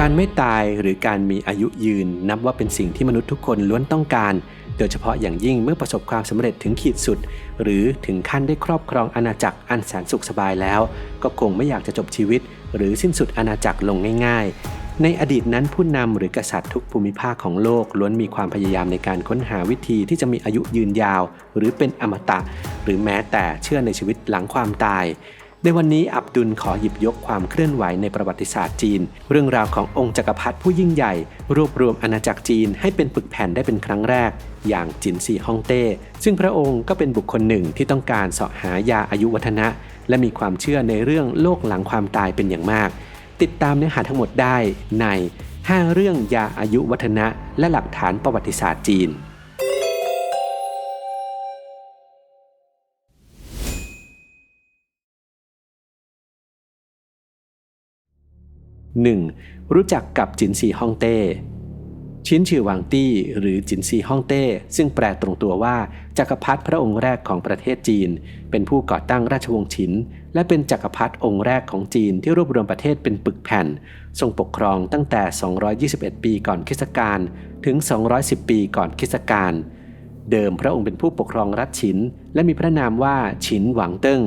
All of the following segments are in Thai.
การไม่ตายหรือการมีอายุยืน นับว่าเป็นสิ่งที่มนุษย์ทุกคนล้วนต้องการ โดยเฉพาะอย่างยิ่งเมื่อประสบความสำเร็จถึงขีดสุด หรือถึงขั้นได้ครอบครองอาณาจักรอันแสนสุขสบายแล้ว ก็คงไม่อยากจะจบชีวิต หรือสิ้นสุดอาณาจักรลงง่าย ๆในอดีตนั้นผู้นำหรือกษัตริย์ทุกภูมิภาคของโลกล้วนมีความพยายามในการค้นหาวิธีที่จะมีอายุยืนยาว หรือเป็นอมตะ หรือแม้แต่เชื่อในชีวิตหลังความตาย ในวันนี้อับดุลขอหยิบยกความเคลื่อนไหวในประวัติศาสตร์จีน เรื่องราวขององค์จักรพรรดิผู้ยิ่งใหญ่ รวบรวมอาณาจักรจีนให้เป็นปึกแผ่นได้เป็นครั้งแรก อย่างจินซีฮ่องเต้ ซึ่งพระองค์ก็เป็นบุคคลหนึ่งที่ต้องการเสาะหายาอายุวัฒนะ และมีความเชื่อในเรื่องโลกหลังความตายเป็นอย่างมาก ติดตามเนื้อหาทั้งหมดได้ใน 5 เรื่องยาอายุวัฒนะ และหลักฐานประวัติศาสตร์จีน 1. รู้จักกับจินซีฮ่องเต้ ชินชื่อหวางตี้หรือจินซีฮ่องเต้ ซึ่งแปลตรงตัวว่าจักรพรรดิพระองค์แรกของประเทศจีน เป็นผู้ก่อตั้งราชวงศ์ฉิน และเป็นจักรพรรดิองค์แรกของจีนที่รวบรวมประเทศเป็นปึกแผ่น ทรงปกครองตั้งแต่ 221 ปีก่อนคริสตกาลถึง 210 ปีก่อนคริสตกาลเดิมพระองค์เป็นผู้ปกครองรัฐฉิน และมีพระนามว่าฉินหวังเติ้ง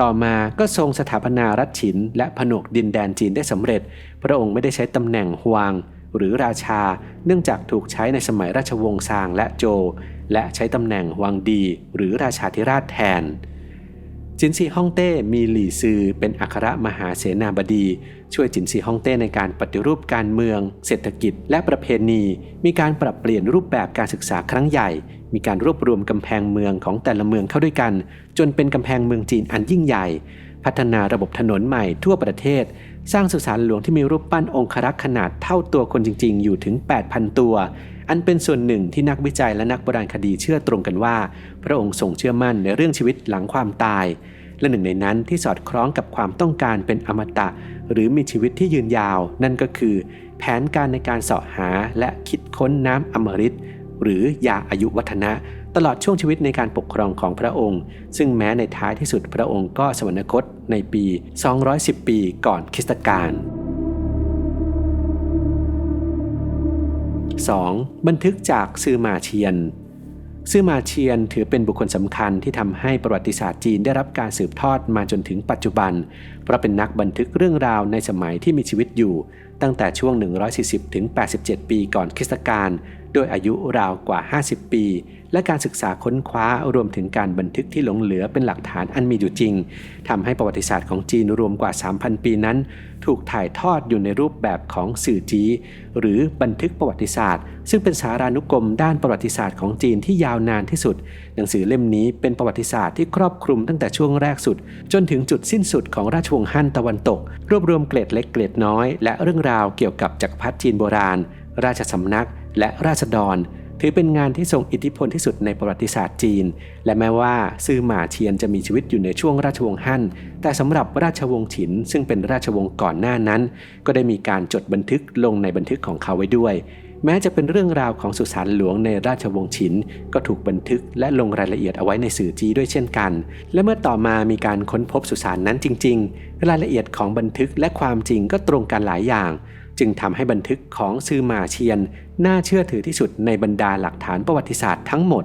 ต่อมาก็ทรงสถาปนารัฐฉิน และผนวกดินแดนจีนได้สำเร็จ พระองค์ไม่ได้ใช้ตำแหน่งฮวาง หรือราชา เนื่องจากถูกใช้ในสมัยราชวงศ์ซางและโจ และใช้ตำแหน่งฮวางดี หรือราชาธิราชแทน จินซีฮ่องเต้มีหลี่ซือเป็นอัครมหาเสนาบดี ช่วยจินซีฮ่องเต้ในการปฏิรูปการเมือง เศรษฐกิจ และประเพณี มีการปรับเปลี่ยนรูปแบบการศึกษาครั้งใหญ่ มีการรวบรวมกำแพงเมืองของแต่ละเมืองเข้าด้วยกัน จนเป็นกำแพงเมืองจีนอันยิ่งใหญ่ พัฒนาระบบถนนใหม่ทั่วประเทศ สร้างสุสานหลวงที่มีรูปปั้นองครักษ์ขนาดเท่าตัวคนจริง ๆ อยู่ถึง 8,000 ตัว อันเป็นส่วนหนึ่งที่นักวิจัยและนักโบราณคดีเชื่อตรงกันว่า พระองค์ทรงเชื่อมั่นในเรื่องชีวิตหลังความตาย และหนึ่งในนั้นที่สอดคล้องกับความต้องการเป็นอมตะ หรือมีชีวิตที่ยืนยาว นั่นก็คือ แผนการในการเสาะหาและคิดค้นน้ำอมฤต หรือยาอายุวัฒนะ ตลอดช่วงชีวิตในการปกครองของพระองค์ ซึ่งแม้ในท้ายที่สุดพระองค์ก็สวรรคตในปี 210 ปีก่อนคริสตกาล 2. บันทึกจากซือมาเชียนซื่อมาเชียนถือเป็นบุคคลสำคัญที่ทำให้ประวัติศาสตร์จีนได้รับการสืบทอดมาจนถึงปัจจุบัน เพราะเป็นนักบันทึกเรื่องราวในสมัยที่มีชีวิตอยู่ ตั้งแต่ช่วง 140 ถึง 87 ปีก่อนคริสตกาล โดยอายุราวกว่า 50 ปี และการศึกษาค้นคว้ารวมถึงการบันทึกที่หลงเหลือเป็นหลักฐานอันมีอยู่จริงทำให้ประวัติศาสตร์ของจีนรวมกว่า 3,000 ปีนั้น ถูกถ่ายทอดอยู่ในรูปแบบของสื่อจีหรือบันทึกประวัติศาสตร์ ซึ่งเป็นสารานุกรมด้านประวัติศาสตร์ของจีนที่ยาวนานที่สุด หนังสือเล่มนี้เป็นประวัติศาสตร์ที่ครอบคลุมตั้งแต่ช่วงแรกสุด จนถึงจุดสิ้นสุดของราชวงศ์ฮั่นตะวันตก รวบรวมเกร็ดเล็กเกร็ดน้อย และเรื่องราวเกี่ยวกับจักรพรรดิจีนโบราณ ราชสำนัก และราษฎร ถือเป็นงานที่ทรงอิทธิพลที่สุดในประวัติศาสตร์จีน และแม้ว่าซื่อหมาเชียนจะมีชีวิตอยู่ในช่วงราชวงศ์ฮั่น แต่สำหรับราชวงศ์ฉิน ซึ่งเป็นราชวงศ์ก่อนหน้านั้น ก็ได้มีการจดบันทึกลงในบันทึกของเขาไว้ด้วย แม้จะเป็นเรื่องราวของสุสานหลวงในราชวงศ์ฉิน ก็ถูกบันทึกและลงรายละเอียดเอาไว้ในสื่อจีด้วยเช่นกัน และเมื่อต่อมามีการค้นพบสุสานนั้นจริง ๆ รายละเอียดของบันทึกและความจริงก็ตรงกันหลายอย่าง จึงทำให้บันทึกของซือมาเชียน น่าเชื่อถือที่สุดในบรรดาหลักฐานประวัติศาสตร์ทั้งหมด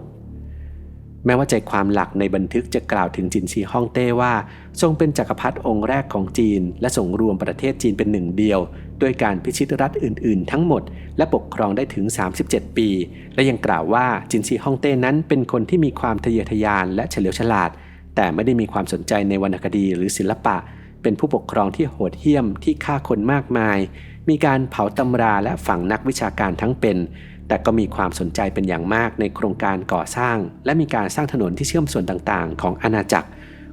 แม้ว่าใจความหลักในบันทึกจะกล่าวถึงจินซีฮ่องเต้ว่า ทรงเป็นจักรพรรดิองค์แรกของจีน และส่งรวมประเทศจีนเป็นหนึ่งเดียวด้วยการพิชิตรัฐอื่น ๆ ทั้งหมด และปกครองได้ถึง 37 ปี และยังกล่าวว่าจินซีฮ่องเต้นั้นเป็นคนที่มีความทะเยอทะยานและเฉลียวฉลาด แต่ไม่ได้มีความสนใจในวรรณคดีหรือศิลปะ เป็นผู้ปกครองที่โหดเหี้ยมที่ฆ่าคนมากมาย มีการเผาตำราและฝังนักวิชาการทั้งเป็น แต่ก็มีความสนใจเป็นอย่างมากในโครงการก่อสร้าง และมีการสร้างถนนที่เชื่อมส่วนต่างๆ ของอาณาจักร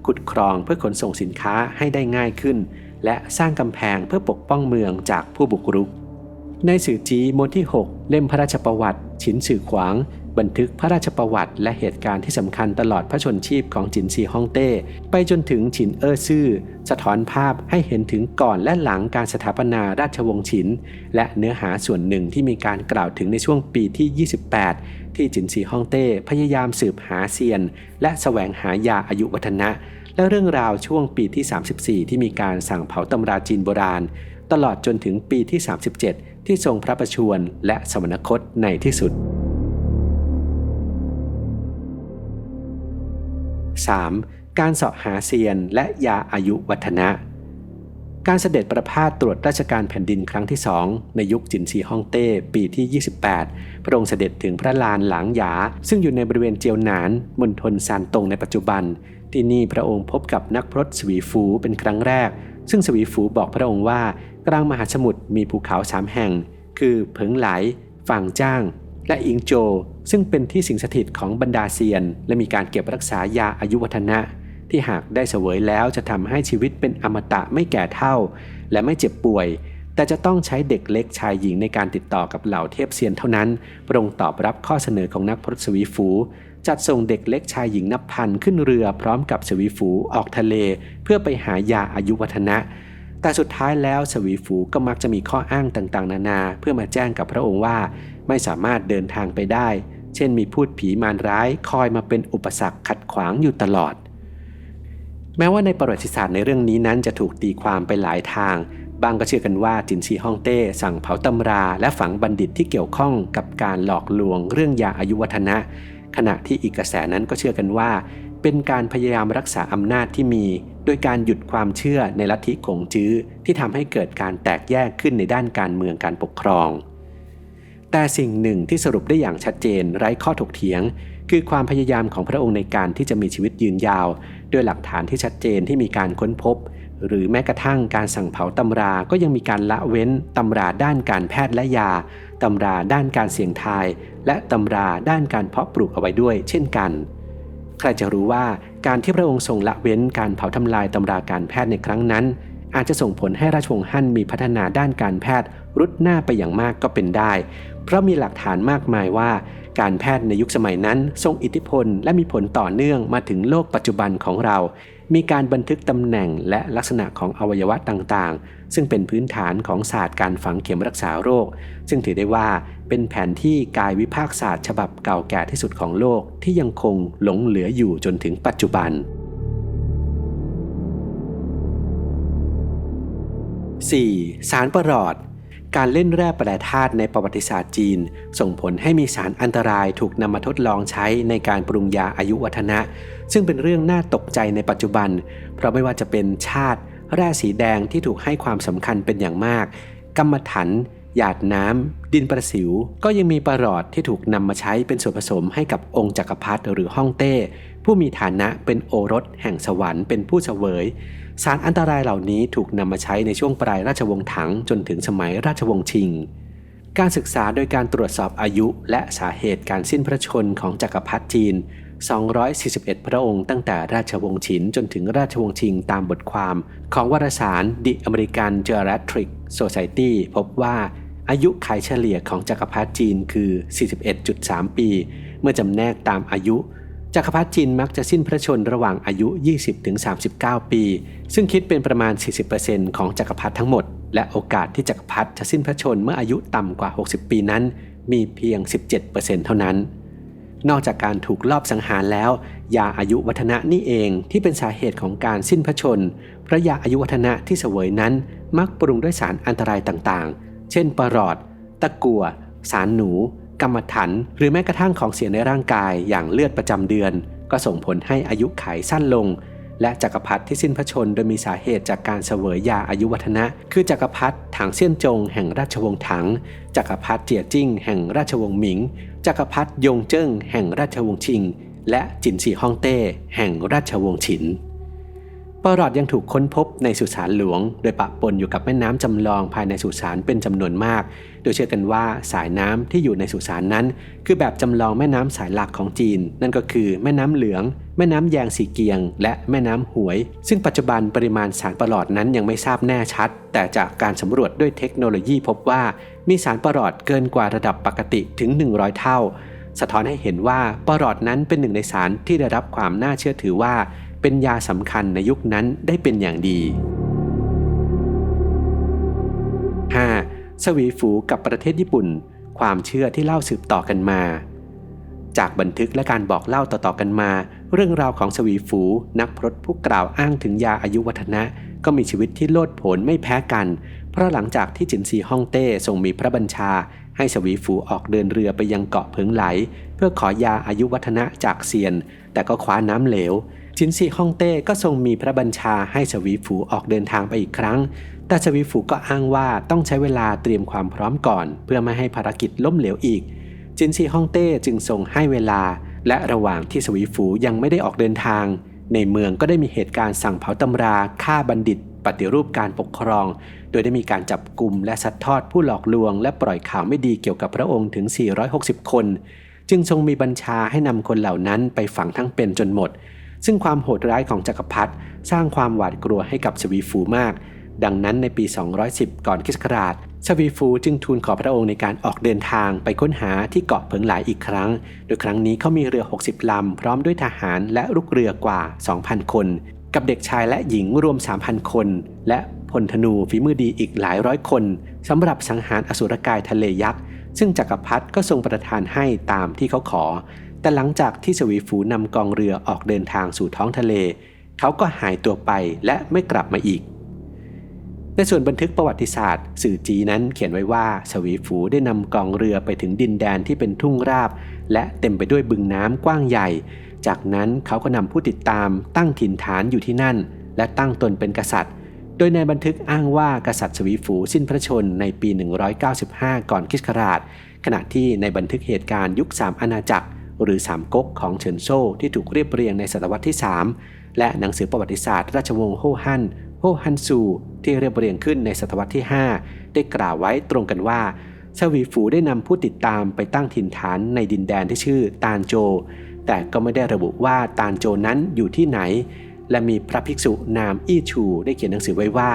ขุดคลองเพื่อขนส่งสินค้าให้ได้ง่ายขึ้น และสร้างกำแพงเพื่อปกป้องเมืองจากผู้บุกรุก ในสื่อจีมนที่ 6 เล่มพระราชประวัติฉินสื่อขวาง บันทึกพระราชประวัติ และเหตุการณ์ที่สำคัญตลอดพระชนชีพของจินซีฮ่องเต้ ไปจนถึงฉินเออซื่อ สะท้อนภาพให้เห็นถึงก่อนและหลังการสถาปนาราชวงศ์ฉิน และเนื้อหาส่วนหนึ่งที่มีการกล่าวถึงในช่วงปีที่ 28 ที่จินซีฮ่องเต้พยายามสืบหาเซียน และแสวงหายาอายุวัฒนะ และเรื่องราวช่วงปีที่ 34 ที่มีการสั่งเผาตำราจีนโบราณ ตลอดจนถึงปีที่ 37 ที่ทรงพระประชวรและสมณคตในที่สุด 3. การเสาะหาเซียนและยาอายุวัฒนะ การเสด็จประพาสตรวจราชการแผ่นดินครั้งที่สองในยุคจินซีฮ่องเต้ปีที่ 28 พระองค์เสด็จถึงพระลานหลางหยา ซึ่งอยู่ในบริเวณเจียวหนานมณฑลซานตงในปัจจุบัน ที่นี่พระองค์พบกับนักพรตสวีฟูเป็นครั้งแรก ซึ่งสวีฟูบอกพระองค์ว่ากลางมหาสมุทรมีภูเขาสามแห่ง คือเผิงไหลฝางจ้าง และอิงโจ ซึ่งเป็นที่สิงสถิตของบรรดาเซียน และมีการเก็บรักษายาอายุวัฒนะ ที่หากได้เสวยแล้วจะทำให้ชีวิตเป็นอมตะไม่แก่เท่า และไม่เจ็บป่วย แต่จะต้องใช้เด็กเล็กชายหญิงในการติดต่อกับเหล่าเทพเซียนเท่านั้นพระองค์ตอบรับข้อเสนอของนักพรตสวีฟู จัดส่งเด็กเล็กชายหญิงนับพันขึ้นเรือพร้อมกับสวีฟูออกทะเล เพื่อไปหายาอายุวัฒนะแต่สุดท้ายแล้วสวีฟูก็มักจะมีข้ออ้างต่างๆ นานา เพื่อมาแจ้งกับพระองค์ว่า ไม่สามารถเดินทางไปได้ เช่นมีพูดผีมารร้ายคอยมาเป็นอุปสรรคขัดขวางอยู่ตลอด แม้ว่าในประวัติศาสตร์ในเรื่องนี้นั้นจะถูกตีความไปหลายทาง บางก็เชื่อกันว่าจินซีฮ่องเต้สั่งเผาตำรา และฝังบัณฑิตที่เกี่ยวข้องกับการหลอกลวงเรื่องยาอายุวัฒนะ ขณะที่อีกกระแสนั้นก็เชื่อกันว่า เป็นการพยายามรักษาอำนาจที่มี โดยการหยุดความเชื่อในลัทธิกงจื้อที่ทำให้เกิดการแตกแยกขึ้นในด้านการเมืองการปกครอง แต่สิ่งหนึ่งที่สรุปได้อย่างชัดเจนไร้ข้อถกเถียง คือความพยายามของพระองค์ในการที่จะมีชีวิตยืนยาว ด้วยหลักฐานที่ชัดเจนที่มีการค้นพบ หรือแม้กระทั่งการสั่งเผาตำราก็ยังมีการละเว้นตำราด้านการแพทย์และยาตำราด้านการเสี่ยงทาย และตำราด้านการเพาะปลูกเอาไว้ด้วย เช่นกัน ใครจะรู้ว่าการที่พระองค์ทรงละเว้นการเผาทำลายตำราการแพทย์ในครั้งนั้น อาจจะส่งผลให้ราชวงศ์ฮั่นมีพัฒนาด้านการแพทย์ รุดหน้าไปอย่างมากก็เป็นได้ เพราะมีหลักฐานมากมายว่า การแพทย์ในยุคสมัยนั้น ทรงอิทธิพล และมีผลต่อเนื่องมาถึงโลกปัจจุบันของเรา มีการบันทึกตำแหน่งและลักษณะของอวัยวะต่างๆ ซึ่งเป็นพื้นฐานของศาสตร์การฝังเข็มรักษาโรค ซึ่งถือได้ว่าเป็นแผนที่กายวิภาคศาสตร์ฉบับเก่าแก่ที่สุดของโลกที่ยังคงหลงเหลืออยู่จนถึงปัจจุบัน 4. สารประหลอด การเล่นแร่แปรธาตุในประวัติศาสตร์จีน ส่งผลให้มีสารอันตรายถูกนำมาทดลองใช้ในการปรุงยาอายุวัฒนะ ซึ่งเป็นเรื่องน่าตกใจในปัจจุบัน เพราะไม่ว่าจะเป็นชาติ แร่สีแดงที่ถูกให้ความสำคัญเป็นอย่างมาก กรรมถันหยาดน้ำ ดินประสิว ก็ยังมีประหลอดที่ถูกนำมาใช้เป็นส่วนผสมให้กับองค์จักรพรรดิหรือฮ่องเต้ ผู้มีฐานะเป็นโอรสแห่งสวรรค์เป็นผู้เสวย สารอันตรายเหล่านี้ถูกนำมาใช้ในช่วงปลายราชวงศ์ถังจนถึงสมัยราชวงศ์ชิง การศึกษาโดยการตรวจสอบอายุและสาเหตุการสิ้นพระชนของจักรพรรดิจีน 241 พระองค์ตั้งแต่ราชวงศ์ฉินจนถึงราชวงศ์ชิงตามบทความของวารสาร The American Geriatric Society พบว่าอายุขัยเฉลี่ยของจักรพรรดิจีนคือ 41.3 ปี เมื่อจำแนกตามอายุ จักรพรรดิจีนมักจะสิ้นพระชนระหว่างอายุ 20-39 ปี ซึ่งคิดเป็นประมาณ 40%ของจักรพรรดิทั้งหมด และโอกาสที่จักรพรรดิจะสิ้นพระชนเมื่ออายุต่ำกว่า 60 ปีนั้น มีเพียง 17%เท่านั้น นอกจากการถูกลอบสังหารแล้ว ยาอายุวัฒนะนี่เองที่เป็นสาเหตุของการสิ้นพระชน พระยาอายุวัฒนะที่เสวยนั้น มักปรุงด้วยสารอันตรายต่างๆ เช่นปรอด ตะกัว สารหนู กรรมถันหรือแม้กระทั่งของเสียในร่างกายอย่างเลือดประจำเดือน ก็ส่งผลให้อายุขัยสั้นลง และจักรพรรดิที่สิ้นพระชนโดยมีสาเหตุจากการเสวยยาอายุวัฒนะ คือจักรพรรดิถังเซี่ยนจงแห่งราชวงศ์ถัง จักรพรรดิเจียจิ้งแห่งราชวงศ์หมิง จักรพรรดิยงเจิ้งแห่งราชวงศ์ชิง และจินซีฮ่องเต้แห่งราชวงศ์ฉิน ปรอดยังถูกค้นพบในสุสานหลวง โดยปะปนอยู่กับแม่น้ำจำลองภายในสุสานเป็นจำนวนมาก โดยเชื่อกันว่าสายน้ำที่อยู่ในสุสานนั้น คือแบบจำลองแม่น้ำสายหลักของจีน นั่นก็คือแม่น้ำเหลือง แม่น้ำแยงสีเกียง และแม่น้ำหวย ซึ่งปัจจุบันปริมาณสารประหลอดนั้นยังไม่ทราบแน่ชัด แต่จากการสำรวจด้วยเทคโนโลยีพบว่า มีสารประหลอดเกินกว่าระดับปกติถึง 100 เท่า สะท้อนให้เห็นว่าประหลอดนั้นเป็นหนึ่งในสารที่ได้รับความน่าเชื่อถือว่า เป็นยาสำคัญในยุคนั้นได้เป็นอย่างดี 5. สวีฝูกับประเทศญี่ปุ่น ความเชื่อที่เล่าสืบต่อกันมา จากบันทึกและการบอกเล่าต่อๆกันมา เรื่องราวของสวีฝูนักพรตผู้กล่าวอ้างถึงยาอายุวัฒนะก็มีชีวิตที่โลดโผนไม่แพ้กัน เพราะหลังจากที่จินซีฮ่องเต้ทรงมีพระบัญชา ให้สวีฝูออกเดินเรือไปยังเกาะเพิงไหล เพื่อขอยาอายุวัฒนะจากเซียน แต่ก็คว้าน้ำเหลว จินซีฮ่องเต้ก็ทรงมีพระบัญชาให้สวีฝูออกเดินทางไปอีกครั้ง แต่สวีฝูก็อ้างว่าต้องใช้เวลาเตรียมความพร้อมก่อน เพื่อไม่ให้ภารกิจล้มเหลวอีก จินซีฮ่องเต้จึงทรงให้เวลา และระหว่างที่สวีฝูยังไม่ได้ออกเดินทาง ในเมืองก็ได้มีเหตุการณ์สั่งเผาตำราฆ่าบัณฑิต ปฏิรูปการปกครอง โดยได้มีการจับกลุ่มและซัดทอดผู้หลอกลวง และปล่อยข่าวไม่ดีเกี่ยวกับพระองค์ถึง 460 คน จึงทรงมีบัญชาให้นำคนเหล่านั้นไปฝังทั้งเป็นจนหมด ซึ่งความโหดร้ายของจักรพรรดิสร้างความหวาดกลัวให้กับสวีฟูมาก ดังนั้นในปี 210 ก่อนคริสต์ศักราชชวีฟูจึงทูลขอพระองค์ในการออกเดินทางไปค้นหาที่เกาะเพิงหลายอีกครั้ง โดยครั้งนี้เขามีเรือ 60 ลำ พร้อมด้วยทหารและลูกเรือกว่า 2,000 คน กับเด็กชายและหญิงรวม 3,000 คน และพลธนูฝีมือดีอีกหลายร้อยคนสำหรับสังหารอสุรกายทะเลยักษ์ซึ่งจักรพรรดิก็ทรงประทานให้ตามที่เขาขอ แต่หลังจากที่สวีฟูนำกองเรือออกเดินทางสู่ท้องทะเล เขาก็หายตัวไปและไม่กลับมาอีก ในส่วนบันทึกประวัติศาสตร์ สื่อจีนั้นเขียนไว้ว่าสวีฟูได้นำกองเรือไปถึงดินแดนที่เป็นทุ่งราบ และเต็มไปด้วยบึงน้ำกว้างใหญ่ จากนั้นเขาก็นำผู้ติดตามตั้งถิ่นฐานอยู่ที่นั่น และตั้งตนเป็นกษัตริย์ โดยในบันทึกอ้างว่ากษัตริย์สวีฟูสิ้นพระชนในปี 195 ก่อนคริสต์ศักราชขณะที่ในบันทึกเหตุการณ์ยุคสามอาณาจักร หรือสามก๊กของเฉินโซ่ที่ถูกเรียบเรียงในศตวรรษที่ 3 และหนังสือประวัติศาสตร์ราชวงศ์โฮฮั่นโฮฮันซูที่เรียบเรียงขึ้นในศตวรรษที่ 5 ได้กล่าวไว้ตรงกันว่าชวีฟูได้นำผู้ติดตามไปตั้งถิ่นฐานในดินแดนที่ชื่อตานโจ แต่ก็ไม่ได้ระบุว่าตานโจนั้นอยู่ที่ไหน และมีพระภิกษุนามอี้ชู ได้เขียนหนังสือไว้ว่า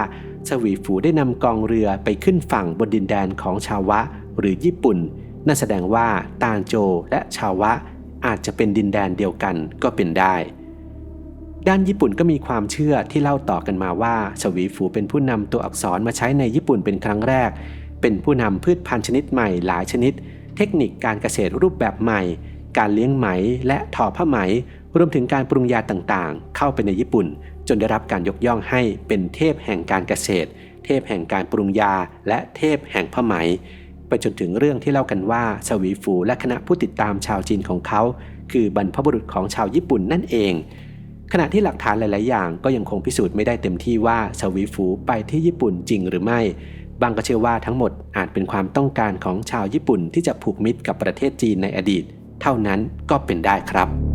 ชวีฟูได้นำกองเรือไปขึ้นฝั่งบนดินแดนของชาวะ หรือญี่ปุ่น นั่นแสดงว่าตานโจและชาวะ อาจจะเป็นดินแดนเดียวกันก็เป็นได้ ด้านญี่ปุ่นก็มีความเชื่อที่เล่าต่อกันมาว่าสวีฟูเป็นผู้นำตัวอักษรมาใช้ในญี่ปุ่นเป็นครั้งแรก เป็นผู้นำพืชพันธุ์ชนิดใหม่หลายชนิด เทคนิคการเกษตรรูปแบบใหม่ การเลี้ยงไหมและทอผ้าไหม รวมถึงการปรุงยาต่างๆ เข้าไปในญี่ปุ่น จนได้รับการยกย่องให้เป็นเทพแห่งการเกษตร เทพแห่งการปรุงยาและเทพแห่งผ้าไหม ไปจนถึงเรื่องที่เล่ากันว่าสวีฟูและคณะผู้ติดตามชาวจีนของเขา คือบรรพบุรุษของชาวญี่ปุ่นนั่นเอง ขณะที่หลักฐานหลาย ๆ อย่างก็ยังคงพิสูจน์ไม่ได้เต็มที่ว่าสวีฟูไปที่ญี่ปุ่นจริงหรือไม่ บางก็เชื่อว่าทั้งหมดอาจเป็นความต้องการของชาวญี่ปุ่นที่จะผูกมิตรกับประเทศจีนในอดีต เท่านั้นก็เป็นได้ครับ